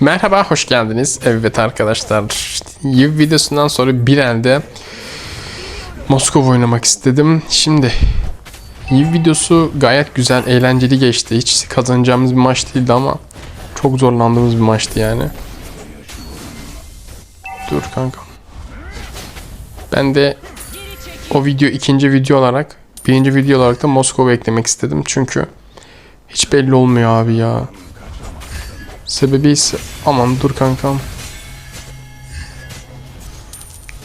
Merhaba, hoş geldiniz. Evet arkadaşlar, Yiv videosundan sonra bir elde Moskova oynamak istedim. Şimdi Yiv videosu gayet güzel, eğlenceli geçti. Hiç kazanacağımız bir maç değildi ama çok zorlandığımız bir maçtı yani. Dur kanka. Ben de o video ikinci video olarak, birinci video olarak da Moskova eklemek istedim. Çünkü hiç belli olmuyor abi ya. Sebebi ise aman dur kankam.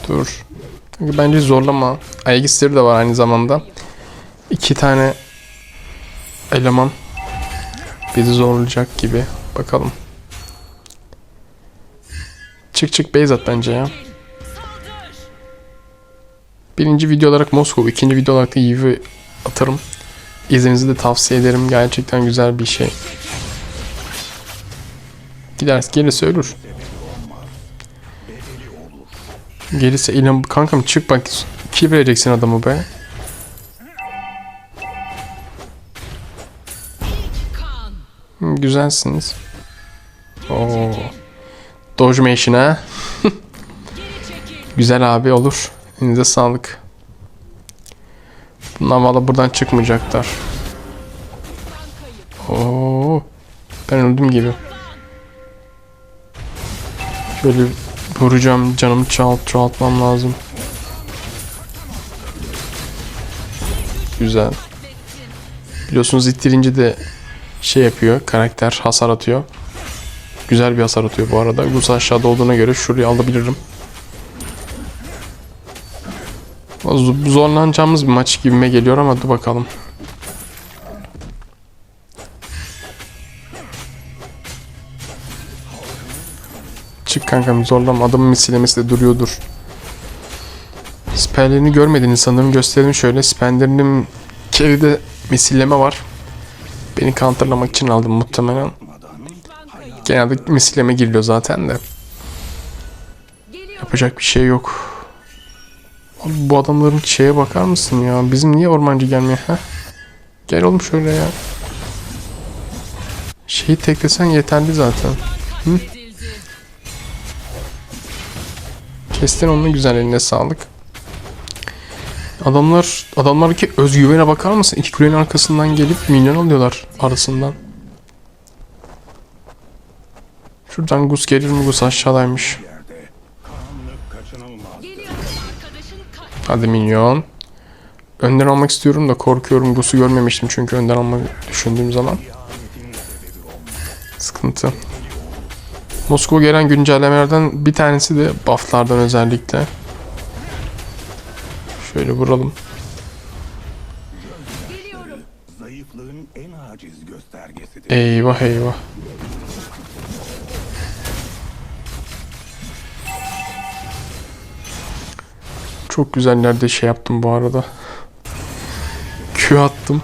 Dur. Kanka bence zorlama. Ayak isteği de var aynı zamanda. İki tane eleman bizi zorlayacak gibi. Bakalım. Çık çık base at bence ya. Birinci video olarak Moskova, ikinci video olarak da Yiv'i atarım. İzlenizi de tavsiye ederim. Gerçekten güzel bir şey. Gider gelirse ölür. Gelirse ilan kankam çık bak kill vereceksin adamı be. Hı, Güzelsiniz. Oo. Dojmation ha. Güzel abi olur. Elinize sağlık. Bunlar valla buradan çıkmayacaklar. Oo. Ben öldüm gibi. Şöyle vuracağım canımı çoğalt, çoğaltmam lazım. Güzel. Biliyorsunuz ittirince de şey yapıyor karakter hasar atıyor. Güzel bir hasar atıyor bu arada. Gus aşağıda olduğuna göre şurayı alabilirim. Zorlanacağımız bir maç gibime geliyor ama dur bakalım. Çık kankam zorlama adamın misilemesi de duruyordur. Spellerini görmediğini sanırım gösterelim şöyle. Spellerinin keride misilleme var. Beni counterlamak için aldım muhtemelen. Genelde misilleme giriliyor zaten de. Yapacak bir şey yok. Abi bu adamların şeye bakar mısın ya? Bizim niye ormancı gelmiyor ha? Gel oğlum şöyle ya. Şeyi teklesen yeterli zaten. Hı? Kestin onu güzel eline sağlık. Adamlar adamlardaki özgüvene bakar mısın? İki kulenin arkasından gelip minyon alıyorlar arasından. Şuradan Gus gelir mi? Gus aşağıdaymış. Hadi minyon. Önden almak istiyorum da korkuyorum. Gus'u görmemiştim çünkü önden almayı düşündüğüm zaman. Sıkıntı. Moskova gelen güncellemelerden bir tanesi de bufflardan özellikle. Şöyle vuralım. Eyvah eyvah. Çok güzellerde şey yaptım bu arada. Q attım.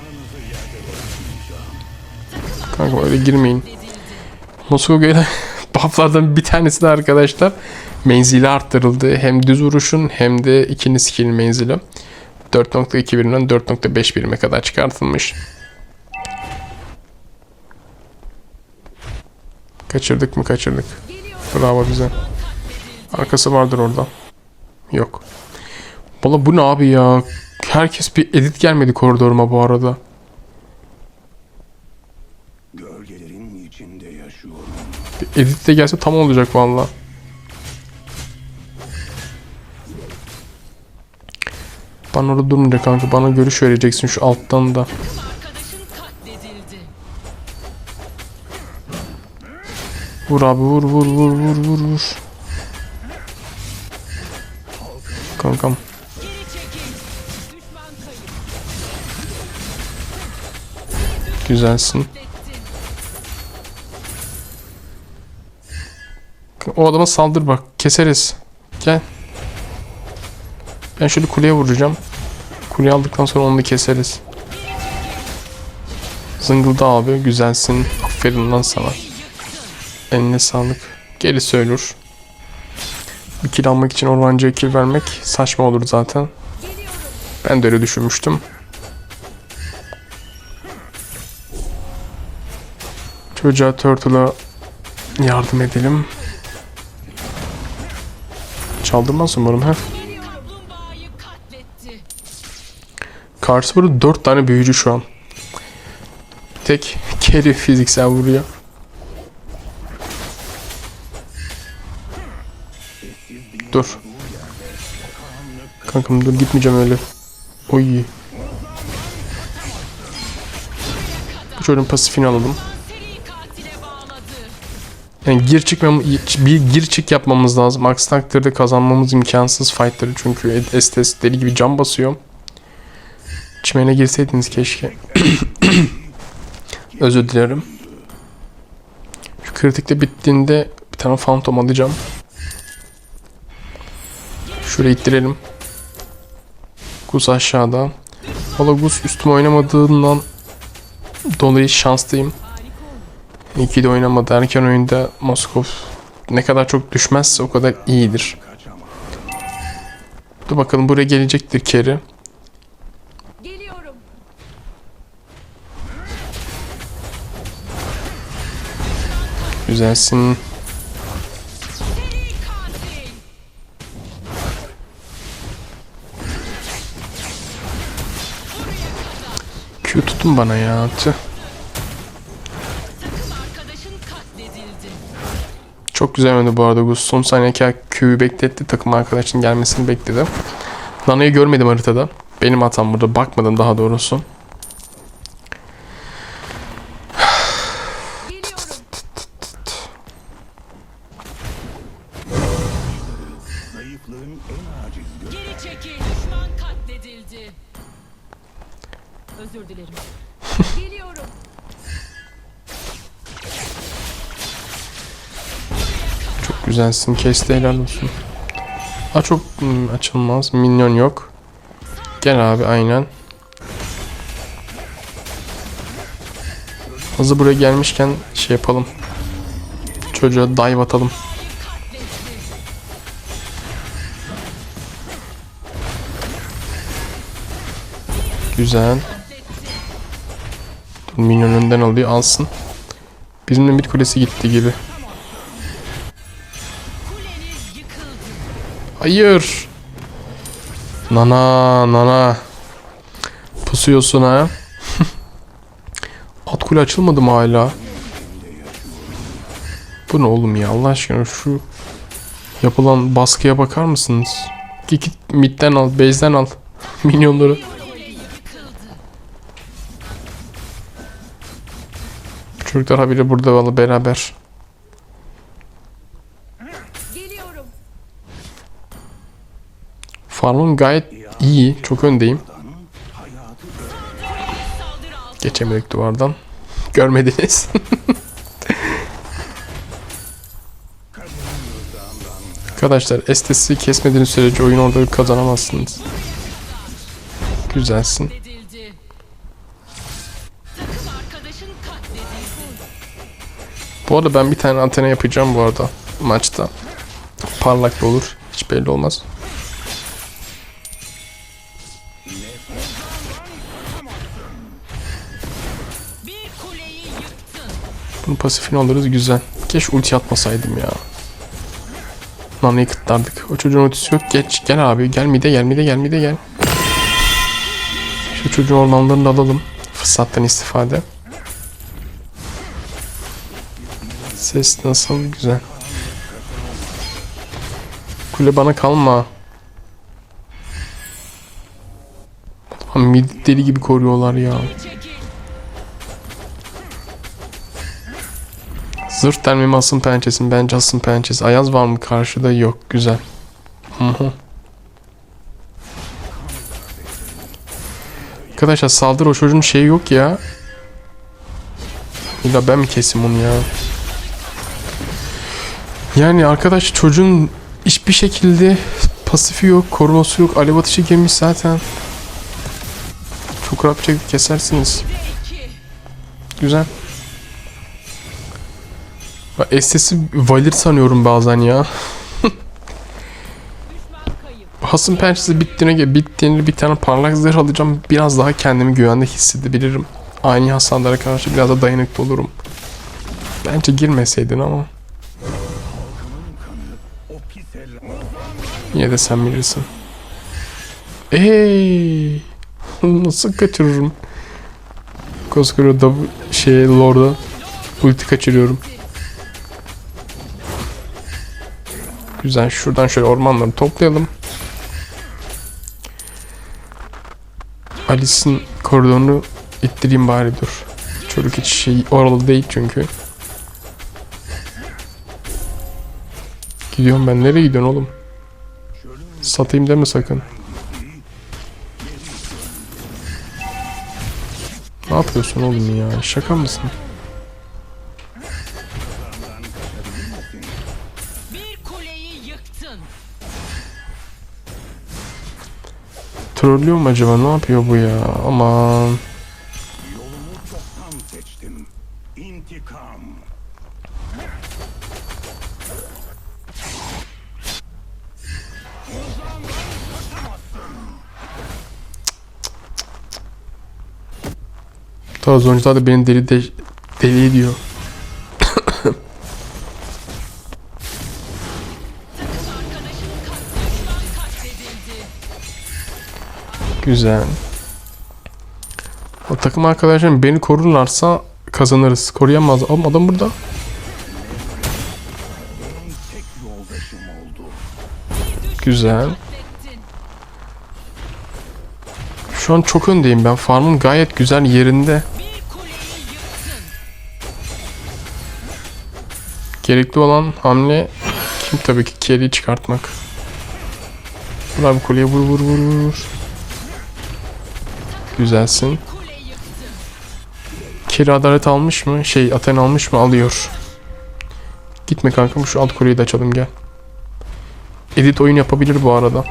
Kanka öyle girmeyin. Moskova gelen bufflardan bir tanesi de arkadaşlar menzili arttırıldı. Hem düz vuruşun hem de ikili skill menzili. 4.2 birimden 4.5 birime kadar çıkartılmış. Kaçırdık mı kaçırdık. Bravo bize. Arkası vardır orada. Yok. Valla bu ne abi ya? Herkes bir edit gelmedi koridoruma bu arada. Edit de gelse tam olacak valla. Bana orada durmayacak kanka. Bana görüş vereceksin şu alttan da. Vur abi vur vur vur vur vur vur. Kankam. Güzelsin. O adama saldır bak. Keseriz. Gel. Ben şöyle kuleye vuracağım. Kuleyi aldıktan sonra onu da keseriz. Zıngıldı abi. Güzelsin. Aferin lan sana. Eline sağlık. Gerisi ölür. Bir kill almak için ormancıya kill vermek saçma olur zaten. Ben de öyle düşünmüştüm. Çocuğa Turtle'a yardım edelim. Çaldırmaz umarım ha. Karşı burada 4 tane büyücü şu an. Tek carry fiziksel vuruyor. Dur. Kankam dur gitmeyeceğim öyle. Oy. Bu çocuğun pasifini alalım. Yani gir çık bir gir çık yapmamız lazım. Aksi takdirde kazanmamız imkansız fightları çünkü Estes deli gibi can basıyor. Çimene girseydiniz keşke. Özür dilerim. Şu kritikte bittiğinde bir tane phantom alacağım. Şuraya ittirelim. Gus aşağıda. Valla Gus üstüme oynamadığından dolayı şanslıyım. İyi de oynamadı. Erken oyunda Moskov ne kadar çok düşmezse o kadar iyidir. Dur bakalım buraya gelecektir Kerry. Geliyorum. Güzelsin. Q tutun bana ya. Tüh. Çok güzel oynadı bu arada Gus. Son saniyeki Q'yu bekletti. Takım arkadaşının gelmesini bekledi. Nana'yı görmedim haritada. Benim hatam burada. Bakmadım daha doğrusu. Güzelsin. Kesti helal olsun. Ha çok hmm, açılmaz. Minyon yok. Gel abi aynen. Hazır buraya gelmişken şey yapalım. Çocuğa dive atalım. Güzel. Minyon önden alıyor alsın. Bizim de mid kulesi gitti gibi. Hayır. Nana nana. Pusuyorsun ha. At kule açılmadı mı hala? Bu ne oğlum ya Allah aşkına şu yapılan baskıya bakar mısınız? Git midden al, base'den al. Minyonları. Çocuklar haberi burada valla beraber. Geliyorum. Farmım gayet iyi. Çok öndeyim. Geçemedik duvardan. Görmediniz. Arkadaşlar estesi kesmediğiniz sürece oyun orada kazanamazsınız. Güzelsin. Bu arada ben bir tane antena yapacağım bu arada maçta. Parlak olur. Hiç belli olmaz. Bunun pasifini alırız güzel. Keşke ulti atmasaydım ya. Nana'yı kıtlardık. O çocuğun ultisi yok. Geç gel abi. Gel mide gel mide gel mide gel. Şu çocuğun ormanlarını da alalım. Fırsattan istifade. Ses nasıl? Güzel. Kule bana kalma. Mid deli gibi koruyorlar ya. Zırh delmemi asın pençesin. Bence asın pençesi. Ayaz var mı karşıda? Yok. Güzel. Arkadaşlar saldır o çocuğun şeyi yok ya. İlla ben mi keseyim onu ya? Yani arkadaş çocuğun hiçbir şekilde pasifi yok, koruması yok. Alev atışı girmiş zaten. Çok rahat bir şekilde kesersiniz. Güzel. SS'i Valir sanıyorum bazen ya. Hasım pençesi bittiğine bittiğinde bir tane parlak zırh alacağım. Biraz daha kendimi güvende hissedebilirim. Aynı hasarlara karşı biraz da dayanıklı olurum. Bence girmeseydin ama. Yine de sen bilirsin. Eee nasıl kaçırırım? Koskoca da şey Lord'a ulti kaçırıyorum. Güzel şuradan şöyle ormanları toplayalım. Alice'in koridorunu ittireyim bari dur. Çocuk hiç şey oralı değil çünkü. Gidiyorum ben nereye gidiyorsun oğlum? Satayım deme sakın. Ne yapıyorsun oğlum ya? Şaka mısın? Trollüyor mu acaba? Ne yapıyor bu ya? Aman. Tarz oyuncular da beni deli de, deli ediyor. Güzel. O takım arkadaşlarım beni korurlarsa kazanırız. Koruyamaz. Oğlum adam burada. Güzel. Şu an çok öndeyim ben. Farmım gayet güzel yerinde. Gerekli olan hamle kim tabii ki Kerry'i çıkartmak. Vur abi kuleye vur vur vur, vur. Güzelsin. Kerry adalet almış mı? Şey Aten almış mı? Alıyor. Gitme kankam şu alt kuleyi de açalım gel. Edit oyun yapabilir bu arada.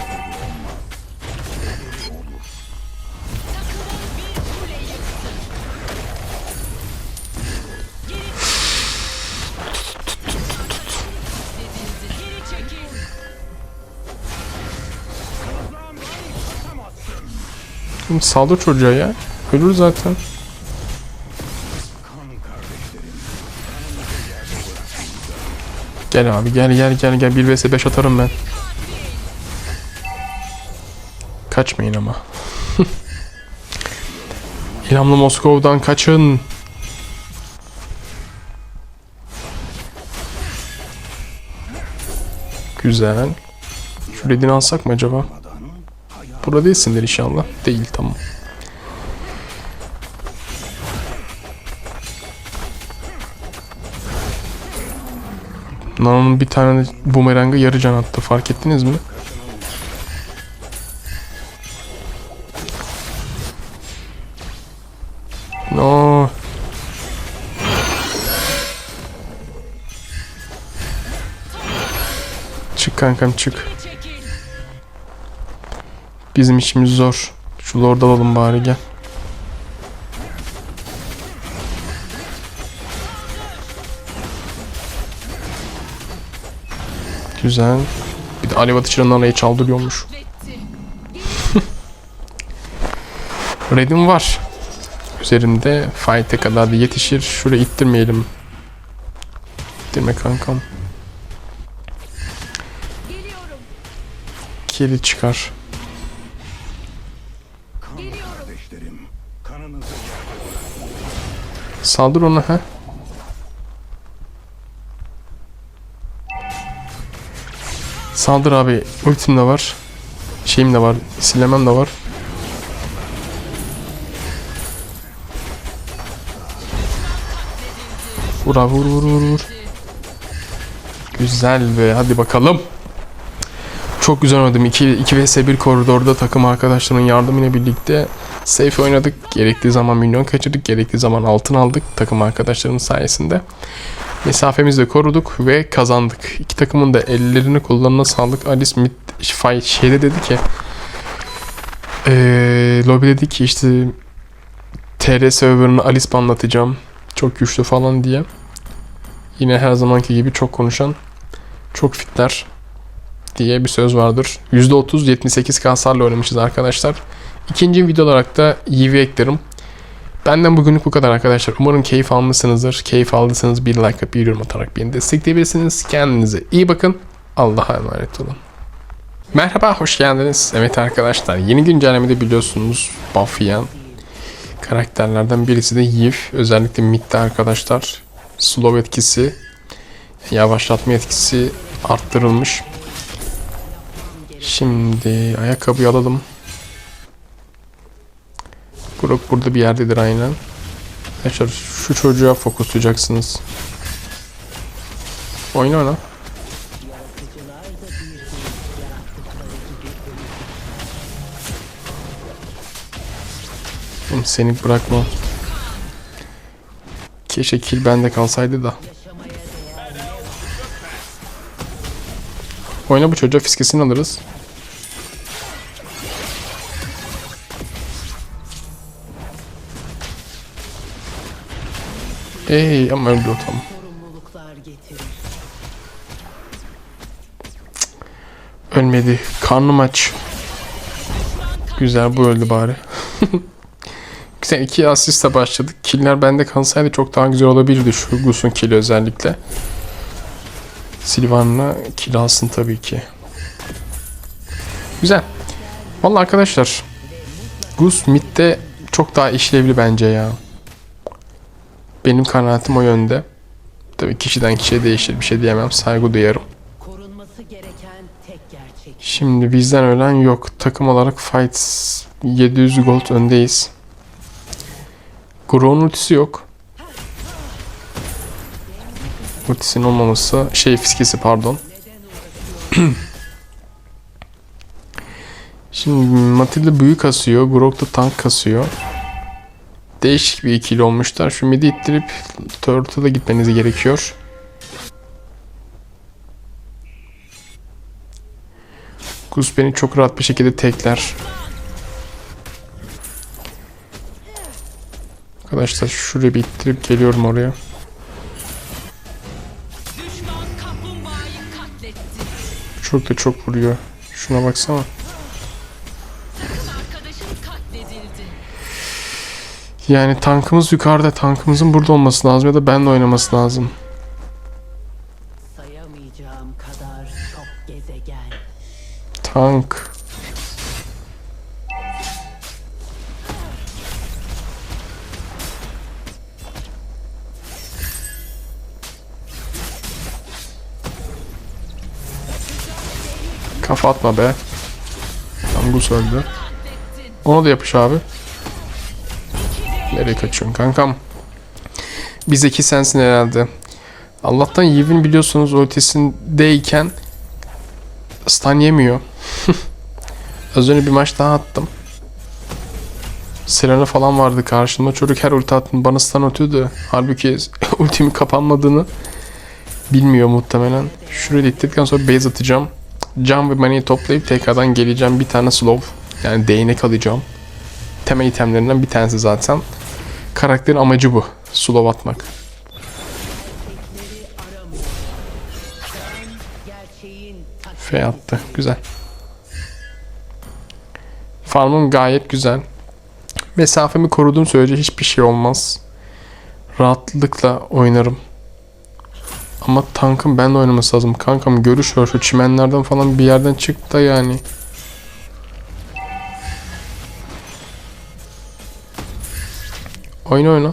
Oğlum Saldır çocuğa ya. Ölür zaten. Gel abi gel gel gel gel 1 vs 5 atarım ben. Kaçmayın ama. İlhamlı Moskov'dan kaçın. Güzel. Şu alsak mı acaba? Burada değilsindir inşallah. Değil tamam. Nana'nın bir tane bumerangı yarı can attı. Fark ettiniz mi? No. Çık kankam çık. Bizim işimiz zor. Şu lord alalım bari gel. Güzel. Bir de Alev atıcının arayı çaldırıyormuş. Red'im var. Üzerinde fight'e kadar da yetişir. Şuraya ittirmeyelim. İttirme kankam. Keri çıkar. Saldır ona ha. Saldır abi. Ultim de var. Şeyim de var. Silemem de var. Vur abi vur vur vur vur. Güzel be hadi bakalım. Çok güzel oynadım. 2, 2 vs 1 koridorda takım arkadaşlarımın yardımıyla birlikte safe oynadık. Gerektiği zaman milyon kaçırdık. Gerektiği zaman altın aldık takım arkadaşlarımın sayesinde. Mesafemizi de koruduk ve kazandık. İki takımın da ellerini kollarına sağlık. Alice mid şeyde dedi ki eee lobby dedi ki işte TR server'ını Alice banlatacağım. Çok güçlü falan diye. Yine her zamanki gibi çok konuşan, çok fitler diye bir söz vardır. %30 78 kasarla oynamışız arkadaşlar. İkinci video olarak da Yivi eklerim. Benden bugünlük bu kadar arkadaşlar. Umarım keyif almışsınızdır. Keyif aldıysanız bir like atıp bir yorum atarak beni destekleyebilirsiniz. Kendinize iyi bakın. Allah'a emanet olun. Merhaba, hoş geldiniz. Evet arkadaşlar, yeni güncellemede biliyorsunuz buff'layan karakterlerden birisi de Yves. Özellikle midde arkadaşlar. Slow etkisi, yavaşlatma etkisi arttırılmış. Şimdi ayakkabıyı alalım. Brook burada bir yerdedir aynen. Arkadaşlar şu çocuğa fokuslayacaksınız. Oyna ona. Seni bırakma. Keşke kill bende kalsaydı da. Oyna bu çocuğa fiskesini alırız. Ey ama öldü o getirir. Ölmedi. Karnım aç. Güzel bu öldü bari. Güzel iki asistle başladık. Killer bende kalsaydı çok daha güzel olabilirdi şu Gus'un killi özellikle. Silvan'la kill alsın tabii ki. Güzel. Vallahi arkadaşlar Gus midde çok daha işlevli bence ya. Benim kanaatim o yönde. Tabii kişiden kişiye değişir bir şey diyemem. Saygı duyarım. Şimdi bizden ölen yok. Takım olarak fight 700 gold öndeyiz. Grown ultisi yok. Ultisinin olmaması şey fiskesi pardon. Şimdi Matilda büyük kasıyor. Grok da tank kasıyor. Değişik bir ikili olmuşlar. Şu midi ittirip Turtle'a gitmeniz gerekiyor. Gus beni çok rahat bir şekilde tekler. Arkadaşlar şuraya bir geliyorum oraya. Çok da çok vuruyor. Şuna baksana. Yani tankımız yukarıda. Tankımızın burada olması lazım ya da benle oynaması lazım. Sayamayacağım kadar çok gezegen. Tank. Kafa atma be. Tam Gus öldü. Katlettin. Ona da yapış abi. Nereye kaçıyorsun kankam? Bizdeki sensin herhalde. Allah'tan Yivin biliyorsunuz ultisindeyken stun yemiyor. Az önce bir maç daha attım. Serena falan vardı karşımda. Çocuk her ulti attığında bana stun atıyordu. Halbuki ultimin kapanmadığını bilmiyor muhtemelen. Şurayı da sonra base atacağım. Can ve money'i toplayıp tekrardan geleceğim. Bir tane slow. Yani değnek alacağım. Temel itemlerinden bir tanesi zaten. Karakterin amacı bu. Slow atmak. Ben F attı. Güzel. Farmım gayet güzel. Mesafemi koruduğum sürece hiçbir şey olmaz. Rahatlıkla oynarım. Ama tankın benle oynaması lazım. Kankam görüş var şu çimenlerden falan bir yerden çık da yani. Oyna oyna.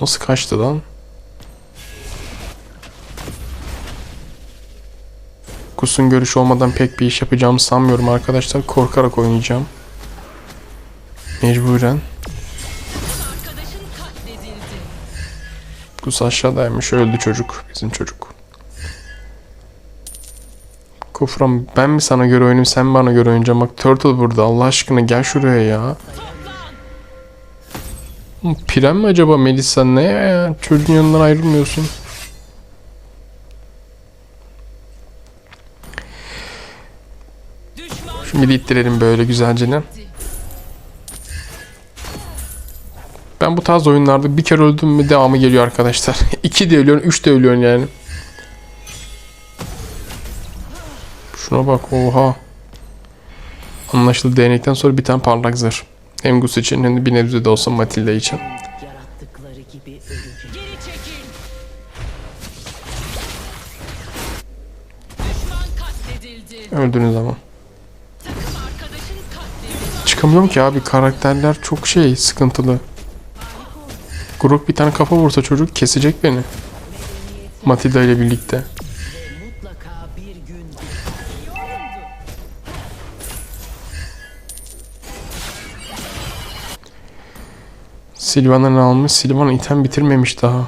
Nasıl kaçtı lan? Kus'un görüşü olmadan pek bir iş yapacağımı sanmıyorum arkadaşlar. Korkarak oynayacağım. Mecburen. Kus aşağıdaymış. Öldü çocuk. Bizim çocuk. Kufram ben mi sana göre oynayayım sen bana göre oynayacaksın. Bak Turtle burada. Allah aşkına gel şuraya ya. Piren mi acaba Melisa? Ne ya? Çocuğun yanından ayrılmıyorsun. Şimdi ittirelim böyle güzelce ne? Ben bu tarz oyunlarda bir kere öldüm mü devamı geliyor arkadaşlar. İki de ölüyorsun, üç de ölüyorsun yani. Şuna bak oha. Anlaşıldı değnekten sonra bir tane parlak zırh. Hem Gus için hem de bir nebze de olsa Matilda için. Öldünüz ama. Çıkamıyorum ki abi karakterler çok şey sıkıntılı. Grup bir tane kafa vursa çocuk kesecek beni. Matilda ile birlikte. Silvan'ı ne almış? Silvan item bitirmemiş daha.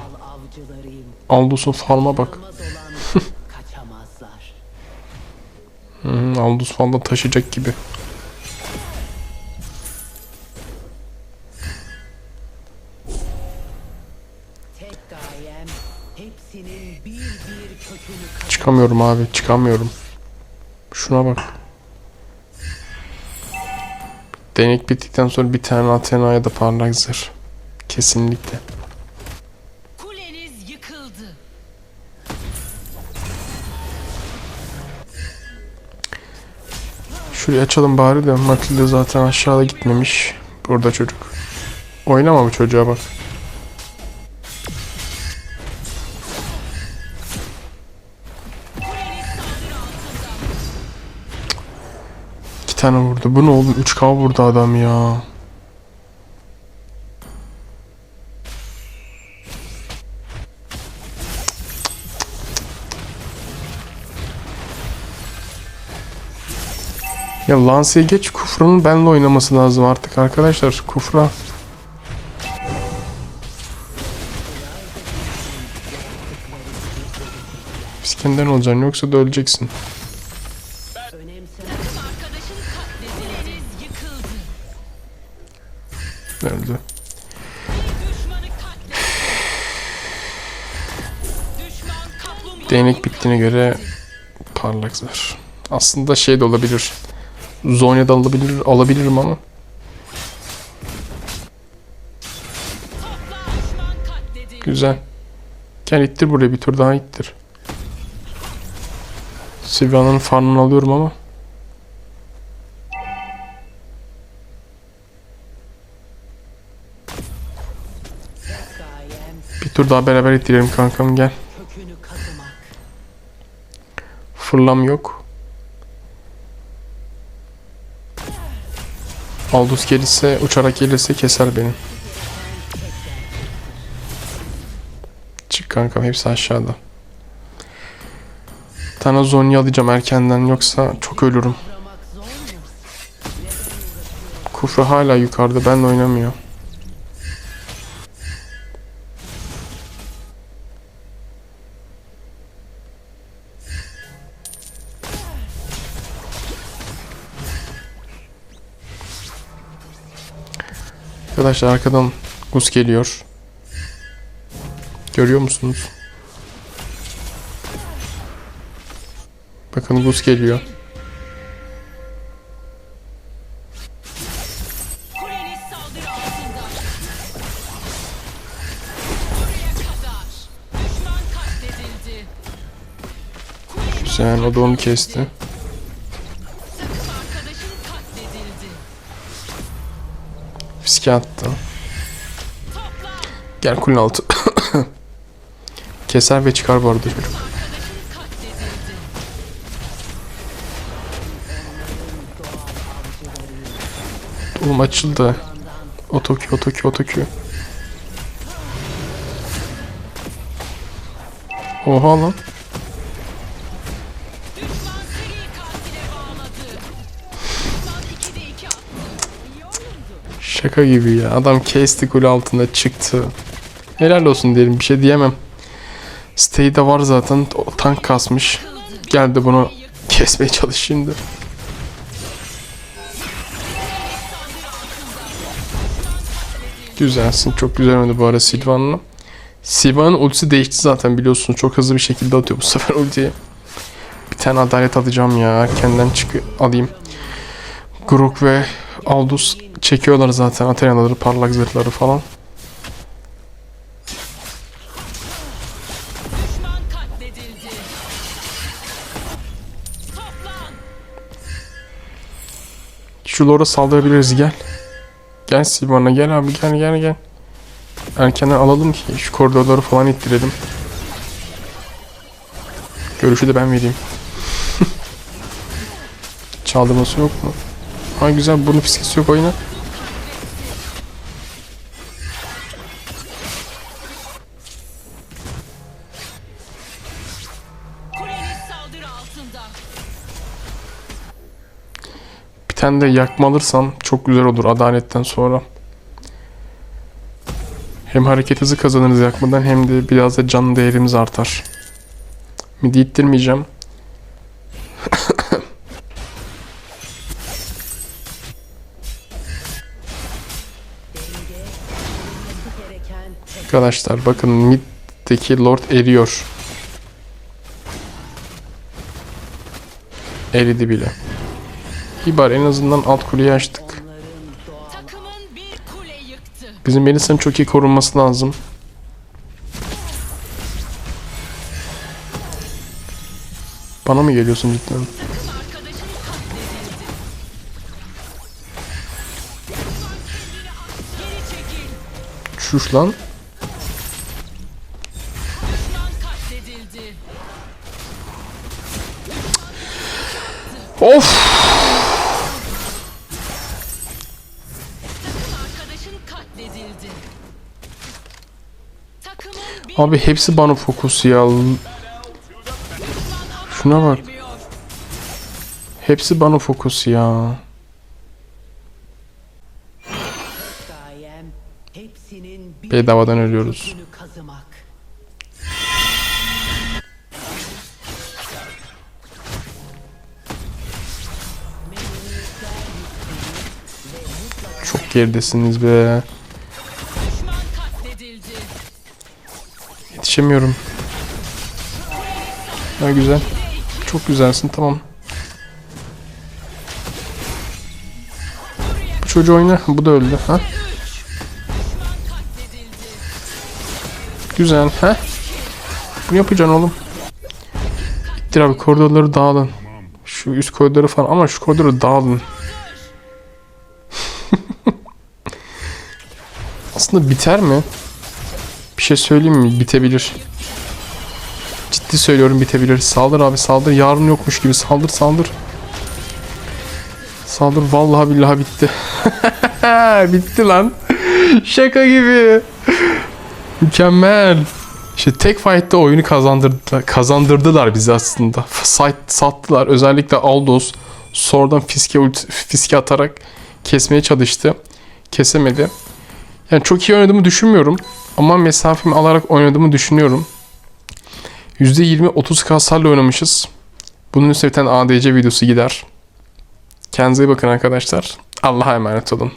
Aldus'un farma bak. Hı, Aldus falan taşıyacak gibi. Çıkamıyorum abi çıkamıyorum. Şuna bak. Denek bittikten sonra bir tane Athena ya da parlak zırh. Kesinlikle. Kuleniz yıkıldı. Şurayı açalım bari de Matilda zaten aşağıda gitmemiş. Burada çocuk. Oynama bu çocuğa bak. İki tane vurdu. Bu ne oğlum? 3K vurdu adam ya. Ya Lance'ye geç Kufra'nın benle oynaması lazım artık arkadaşlar. Kufra. İskender olacaksın yoksa da öleceksin. Öldü. Değnek bittiğine göre parlak zırh. Aslında şey de olabilir. Zonya'da alabilir, alabilirim ama. Güzel. Gel ittir buraya bir tur daha ittir. Sivyan'ın farmını alıyorum ama. Bir tur daha beraber ittirelim kankam gel. Fırlam yok. Aldous gelirse, uçarak gelirse keser beni. Çık kankam hepsi aşağıda. Tane Zonya alacağım erkenden yoksa çok ölürüm. Kufra hala yukarıda benle oynamıyor. Arkadaşlar arkadan Gus geliyor. Görüyor musunuz? Bakın Gus geliyor. Güzel o da onu kesti. Fiske attı. Gel kulün altı. Keser ve çıkar bu arada çocuk. Oğlum açıldı. Otokü otokü otokü. Oha lan. Şaka gibi ya. Adam kesti kule altında çıktı. Helal olsun diyelim bir şey diyemem. Stay de var zaten. O tank kasmış. Geldi bunu kesmeye çalış şimdi. Güzelsin. Çok güzel oynadı bu arada Silvan'la. Silvan'ın ultisi değişti zaten biliyorsunuz. Çok hızlı bir şekilde atıyor bu sefer ultiyi. Bir tane adalet alacağım ya. Erkenden çık alayım. Grok ve Aldous çekiyorlar zaten Athena'ları, parlak zırhları falan. Şu Lord'a saldırabiliriz gel. Gel Silvan'a gel abi gel gel gel. Erkenden alalım ki şu koridorları falan ittirelim. Görüşü de ben vereyim. Çaldırması yok mu? Ha güzel burnu fiskesi yok oyuna. Bir tane de yakma alırsam çok güzel olur adaletten sonra. Hem hareket hızı kazanırız yakmadan hem de biraz da can değerimiz artar. Midi ittirmeyeceğim. Arkadaşlar bakın middeki lord eriyor. Eridi bile. İyi bari en azından alt kuleyi açtık. Bizim Melisa'nın çok iyi korunması lazım. Bana mı geliyorsun cidden? Takım arkadaşın Of! Abi hepsi bana fokus ya. Şuna bak. Hepsi bana fokus ya. Bedavadan ölüyoruz. Çok geridesiniz be. Yetişemiyorum. Ha güzel. Çok güzelsin tamam. Bu çocuğu oyna. Bu da öldü. Ha? Güzel. Ha? Bunu yapacaksın oğlum. İttir abi koridorları dağılın. Şu üst koridoru falan ama şu koridoru dağılın. Aslında biter mi? Bir şey söyleyeyim mi? Bitebilir. Ciddi söylüyorum bitebilir. Saldır abi saldır. Yarın yokmuş gibi saldır saldır. Saldır vallahi billahi bitti. bitti lan. Şaka gibi. Mükemmel. İşte tek fight'ta oyunu kazandırdılar, kazandırdılar bizi aslında. Site sattılar. Özellikle Aldos sonradan fiske, ult- fiske atarak kesmeye çalıştı. Kesemedi. Yani çok iyi oynadığımı düşünmüyorum. Ama mesafemi alarak oynadığımı düşünüyorum. %20-30 kasarla oynamışız. Bunun üstüne bir tane ADC videosu gider. Kendinize iyi bakın arkadaşlar. Allah'a emanet olun.